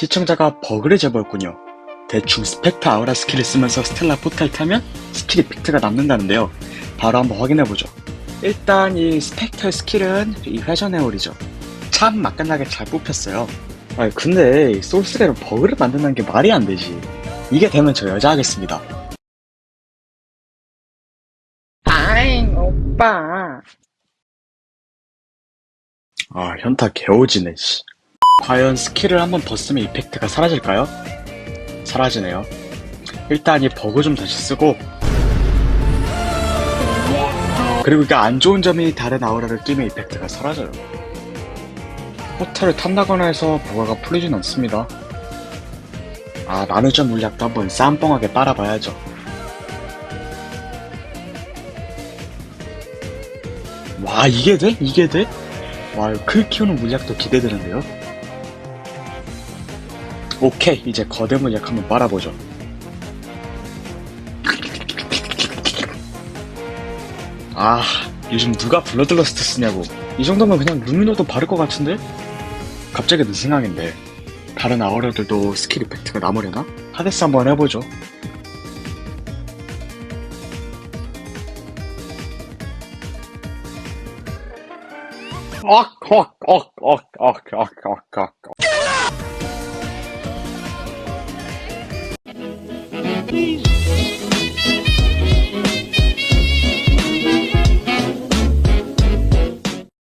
시청자가 버그를 제보했군요. 대충 스펙터 아우라 스킬을 쓰면서 스텔라 포탈 타면 스킬 이펙트가 남는다는데요. 바로 한번 확인해보죠. 일단 이 스펙터의 스킬은 이 회전 회오리죠. 참 맛깔나게 잘 뽑혔어요. 아니 근데 이 소울스레로 버그를 만든다는 게 말이 안 되지. 이게 되면 저 여자 하겠습니다. 아잉 오빠. 아 현타 개오지네 씨. 과연 스킬을 한번 더 쓰면 이펙트가 사라질까요? 사라지네요. 일단 이 버그 좀 다시 쓰고 그리고 이게 안 좋은 점이 다른 아우라를 끼면 이펙트가 사라져요. 포탈을 탄다거나 해서 버그가 풀리진 않습니다. 아 나누점 물약도 한번 쌈뻥하게 빨아봐야죠. 와 이게 돼? 이게 돼? 와, 클 키우는 물약도 기대되는데요? 오케이, 이제 거대 물약 한번 빨아보죠. 아, 요즘 누가 블러들러스트 쓰냐고. 이 정도면 그냥 루미노도 바를 것 같은데? 갑자기 든 생각인데, 다른 아우라들도 스킬 이펙트가 남으려나? 하데스 한번 해보죠. 억, 억, 억, 억, 억, 억, 억, 억. Please